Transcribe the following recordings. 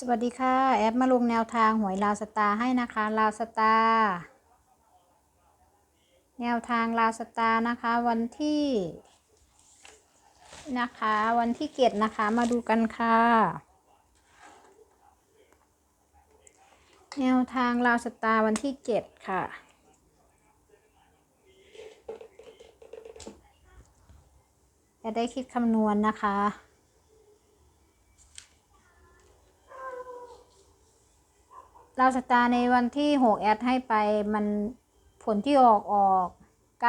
สวัสดีค่ะ แอดมาลงแนวทางหวยลาวสตาให้นะคะ ลาวสตาแนวทางลาวสตานะคะวันที่นะคะ วันที่เกียรตินะคะมาดูกันค่ะ แนวทางลาวสตาวันที่เจ็ดค่ะจะได้คิดคำนวณนะคะ เราสตาร์ในวันที่6แอดให้ไปมันผลที่ออกออก9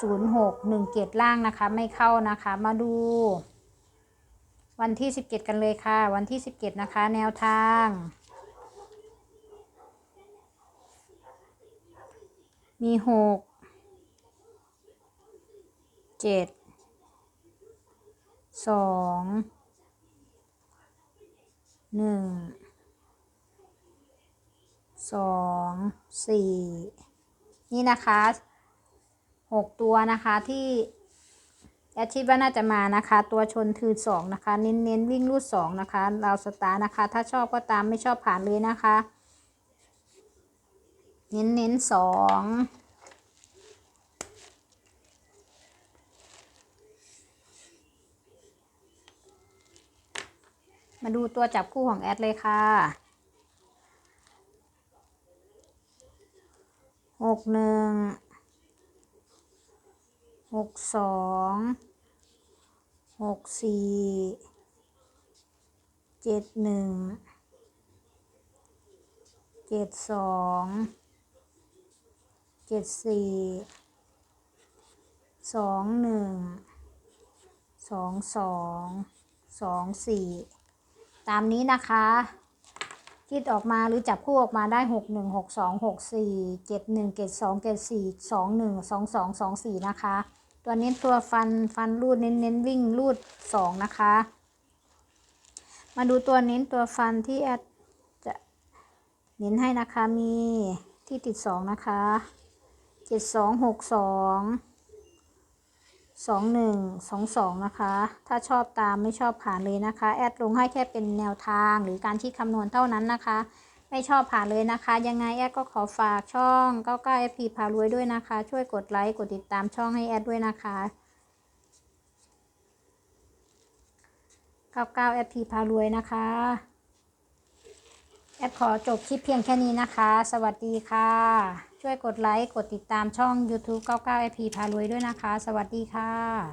0 6 1 7ล่างนะคะ ไม่เข้านะคะ มาดู วันที่17กันเลยค่ะ วันที่17นะคะ แนวทางมี6 7 2 1สอง สี่นี่นะคะหกตัวนะคะที่แอดชิดว่าน่าจะมานะคะ ตัวชนคือสองนะคะ เน้นเน้นวิ่งรูดสองนะคะเราสตาร์นะคะ ถ้าชอบก็ตามไม่ชอบผ่านเลยนะคะ เน้นเน้นสองมาดูตัวจับคู่ของแอดเลยค่ะ หกหนึ่งหกสองหกสี่เจ็ดหนึ่งเจ็ดสองเจ็ดสี่สองหนึ่งสองสองสองสี่ตามนี้นะคะ คิดออกมาหรือจับคู่ออกมาได้หกหนึ่งหกสองหกสี่เจ็ดหนึ่งเจ็ดสองเจ็ดสี่สองหนึ่งสองสองสองสี่นะคะ ตัวเน้นตัวฟันฟันรูดเน้นเน้นวิ่งรูดสองนะคะ มาดูตัวเน้นตัวฟันที่แอดจะเน้นให้นะคะมีที่ติดสองนะคะเจ็ดส องหกสองหนึ่งสองสองนะคะ ถ้าชอบตามไม่ชอบผ่านเลยนะคะ แอดลงให้แค่เป็นแนวทางหรือการที่คำนวณเท่านั้นนะคะ ไม่ชอบผ่านเลยนะคะ ยังไงแอดก็ขอฝากช่อง99 FP พารวยด้วยนะคะ ช่วยกดไลค์กดติดตามช่องให้แอดด้วยนะคะ99 FP พารวยนะคะ แอดขอจบคลิปเพียงแค่นี้นะคะ สวัสดีค่ะ ช่วยกดไลค์ กดติดตามช่อง YouTube 99 IP พารวยด้วยนะคะ สวัสดีค่ะ